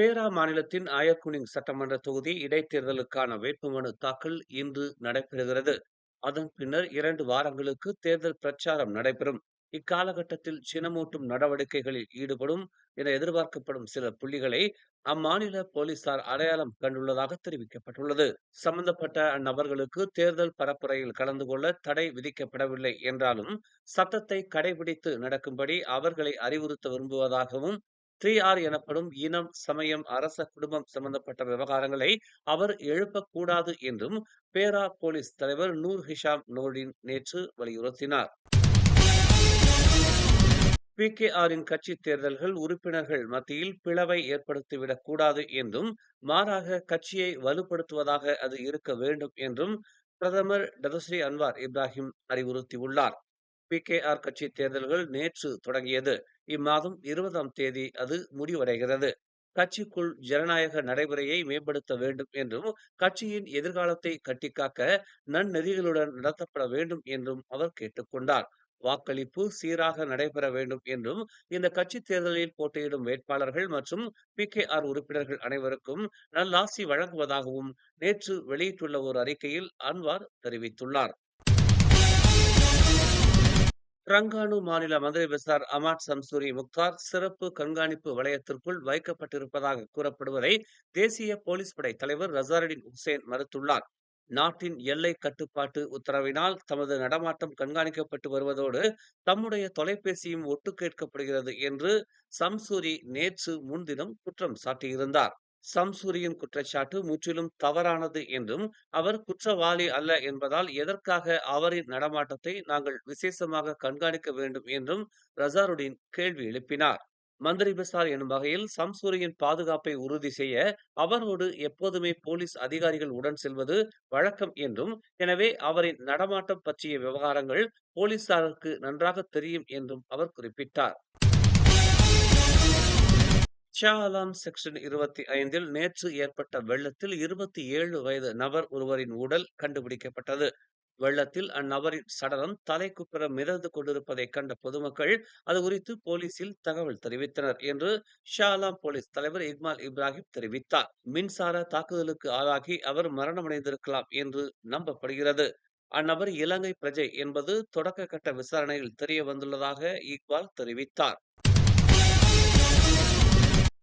பேரா மாநிலத்தின் ஆயக்குனிங் சட்டமன்ற தொகுதி இடைத்தேர்தலுக்கான வேட்புமனு தாக்கல் இன்று நடைபெறுகிறது. அதன் பின்னர் இரண்டு வாரங்களுக்கு தேர்தல் பிரச்சாரம் நடைபெறும். இக்காலகட்டத்தில் சினமூட்டும் நடவடிக்கைகளில் ஈடுபடும் என எதிர்பார்க்கப்படும் சில புள்ளிகளை அம்மாநில போலீசார் அடையாளம் கண்டுள்ளதாக தெரிவிக்கப்பட்டுள்ளது. சம்பந்தப்பட்ட அந்நபர்களுக்கு தேர்தல் பரப்புரையில் கலந்து கொள்ள தடை விதிக்கப்படவில்லை என்றாலும் சட்டத்தை கடைபிடித்து நடக்கும்படி அவர்களை அறிவுறுத்த விரும்புவதாகவும் த்ரீ ஆர் எனப்படும் இனம் சமயம் அரச குடும்பம் சம்பந்தப்பட்ட விவகாரங்களை அவர் எழுப்பக்கூடாது என்றும் பேரா போலீஸ் தலைவர் நூர் ஹிஷாம் நோர்டின் நேற்று வலியுறுத்தினார். பி கே ஆரின் கட்சி தேர்தல்கள் உறுப்பினர்கள் மத்தியில் பிளவை ஏற்படுத்திவிடக் கூடாது என்றும் மாறாக கட்சியை வலுப்படுத்துவதாக அது இருக்க வேண்டும் என்றும் பிரதமர் டதஸ்ரீ அன்வார் இப்ராஹிம் அறிவுறுத்தியுள்ளார். பி கே ஆர் கட்சி தேர்தல்கள் நேற்று தொடங்கியது. இம்மாதம் இருபதாம் தேதி அது முடிவடைகிறது. கட்சிக்குள் ஜனநாயக நடைமுறையை மேம்படுத்த வேண்டும் என்றும் கட்சியின் எதிர்காலத்தை கட்டிக்காக்க நன்னெறிகளுடன் நடத்தப்பட வேண்டும் என்றும் அவர் கேட்டுக்கொண்டார். வாக்களிப்பு சீராக நடைபெற வேண்டும் என்றும் இந்த கட்சி தேர்தலில் போட்டியிடும் வேட்பாளர்கள் மற்றும் பி. கே. ஆர். உறுப்பினர்கள் அனைவருக்கும் நல்லாசி வழங்குவதாகவும் நேற்று வெளியிட்டுள்ள ஒரு அறிக்கையில் அன்வார் தெரிவித்துள்ளார். ரங்கானு மாநில மந்திரி விசார் அமாட் சம்சூரி முக்தார் சிறப்பு கண்காணிப்பு வளையத்திற்குள் வைக்கப்பட்டிருப்பதாக கூறப்படுவதை தேசிய போலீஸ் படை தலைவர் ரசாரடின் உசேன் மறுத்துள்ளார். நாட்டின் எல்லை கட்டுப்பாட்டு உத்தரவினால் தமது நடமாட்டம் கண்காணிக்கப்பட்டு வருவதோடு தம்முடைய தொலைபேசியும் ஒட்டு கேட்கப்படுகிறது என்று சம்சூரி நேற்று முன்தினம் குற்றம் சாட்டியிருந்தார். சம்சூரியின் குற்றச்சாட்டு முற்றிலும் தவறானது என்றும் அவர் குற்றவாளி அல்ல என்பதால் எதற்காக அவரின் நடமாட்டத்தை நாங்கள் விசேஷமாக கண்காணிக்க வேண்டும் என்றும் ரசாருடின் கேள்வி எழுப்பினார். மந்திரி பிரசார் எனும் வகையில் சம்சூரியின் பாதுகாப்பை உறுதி செய்ய அவரோடு எப்போதுமே போலீஸ் அதிகாரிகள் உடன் செல்வது வழக்கம் என்றும் எனவே அவரின் நடமாட்டம் பற்றிய விவகாரங்கள் போலீசாருக்கு நன்றாக தெரியும் என்றும் அவர் குறிப்பிட்டார். ஷாலாம் செக்ஷன் இருபத்தி ஐந்தில் நேற்று ஏற்பட்ட வெள்ளத்தில் இருபத்தி ஏழு வயது நபர் ஒருவரின் உடல் கண்டுபிடிக்கப்பட்டது. வெள்ளத்தில் அந்நபரின் சடலம் தலைக்குப்புற மிதந்து கொண்டிருப்பதை கண்ட பொதுமக்கள் அது குறித்து போலீசில் தகவல் தெரிவித்தனர் என்று ஷாலாம் போலீஸ் தலைவர் இக்மால் இப்ராஹிம் தெரிவித்தார். மின்சார தாக்குதலுக்கு ஆளாகி அவர் மரணமடைந்திருக்கலாம் என்று நம்பப்படுகிறது. அந்நபர் இலங்கை பிரஜை என்பது தொடக்க கட்ட விசாரணையில் தெரிய வந்துள்ளதாக இக்பால் தெரிவித்தார்.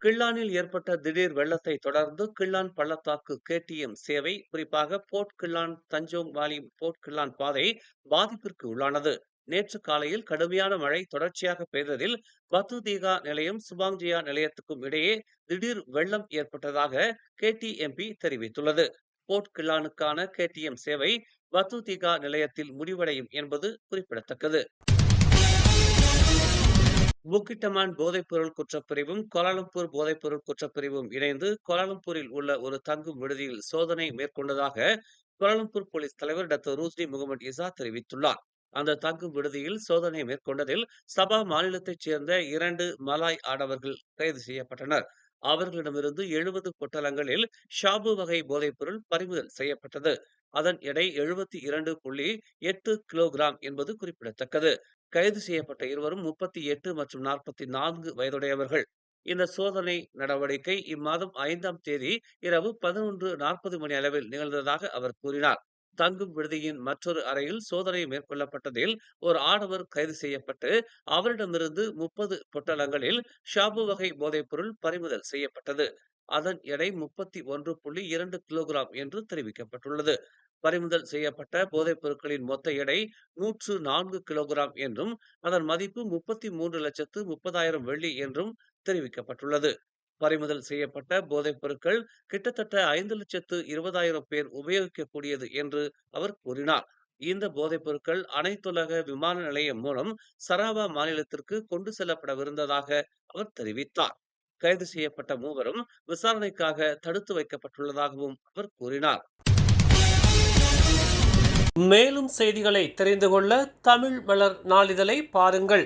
கிள்ளானில் ஏற்பட்ட திடீர் வெள்ளத்தை தொடர்ந்து கிள்ளான் பள்ளத்தாக்கு கேடிஎம் சேவை குறிப்பாக போர்ட் கிள்ளான் தஞ்சோங் வாலி போர்ட் கிள்ளான் பாதை பாதிப்பிற்கு உள்ளானது. நேற்று காலையில் கடுமையான மழை தொடர்ச்சியாக பெய்ததில் பத்துதீகா நிலையம் சுபாங்ஜியா நிலையத்துக்கும் இடையே திடீர் வெள்ளம் ஏற்பட்டதாக கேடிஎம்பி தெரிவித்துள்ளது. போர்ட் கிள்ளானுக்கான கேடிஎம் சேவை பத்துதீகா நிலையத்தில் முடிவடையும் என்பது குறிப்பிடத்தக்கது. புக்கிட்டமான் போதைப்பொருள் குற்றப்பிரிவும் கோலாலம்பூர் போதைப்பொருள் குற்றப்பிரிவும் இணைந்து கோலாலம்பூரில் உள்ள ஒரு தங்கும் விடுதியில் சோதனை மேற்கொண்டதாக கோலாலம்பூர் போலீஸ் தலைவர் டாக்டர் ரூஸ்டி முகமது இசா தெரிவித்துள்ளார். அந்த தங்கும் விடுதியில் சோதனை மேற்கொண்டதில் சபா மாநிலத்தைச் சேர்ந்த இரண்டு மலாய் ஆடவர்கள் கைது செய்யப்பட்டனர். அவர்களிடமிருந்து எழுபது பொட்டலங்களில் ஷாபு வகை போதைப்பொருள் பறிமுதல் செய்யப்பட்டது. அதன் எடை எழுபத்தி இரண்டு புள்ளி எட்டு கிலோகிராம் என்பது குறிப்பிடத்தக்கது. கைது செய்யப்பட்ட இருவரும் முப்பத்தி எட்டு மற்றும் நாற்பத்தி நான்கு வயதுடையவர்கள். இந்த சோதனை நடவடிக்கை இம்மாதம் ஐந்தாம் தேதி இரவு பதினொன்று நாற்பது மணி அளவில் நிகழ்ந்ததாக அவர் கூறினார். தங்கும் விடுதியின் மற்றொரு அறையில் சோதனை மேற்கொள்ளப்பட்டதில் ஒரு ஆடவர் கைது செய்யப்பட்டு அவரிடமிருந்து முப்பது பொட்டலங்களில் ஷாபு வகை போதைப்பொருள் பறிமுதல் செய்யப்பட்டது. அதன் எடை முப்பத்தி ஒன்று புள்ளி இரண்டு கிலோகிராம் என்று தெரிவிக்கப்பட்டுள்ளது. பறிமுதல் செய்யப்பட்ட போதைப் பொருட்களின் மொத்த எடை நூற்று நான்கு கிலோகிராம் என்றும் அதன் மதிப்பு முப்பத்தி மூன்று லட்சத்து முப்பதாயிரம் வெள்ளி என்றும் தெரிவிக்கப்பட்டுள்ளது. பறிமுதல் செய்யப்பட்ட போதைப் பொருட்கள் கிட்டத்தட்ட ஐந்து லட்சத்து இருபதாயிரம் பேர் உபயோகிக்கக்கூடியது என்று அவர் கூறினார். இந்த போதைப் பொருட்கள் அனைத்துலக விமான நிலையம் மூலம் சராவா மாநிலத்திற்கு கொண்டு செல்லப்படவிருந்ததாக அவர் தெரிவித்தார். கைது செய்யப்பட்ட மூவரும் விசாரணைக்காக தடுத்து வைக்கப்பட்டுள்ளதாகவும் அவர் கூறினார். மேலும் செய்திகளை தெரிந்து கொள்ள தமிழ் மலர் நாளிதழை பாருங்கள்.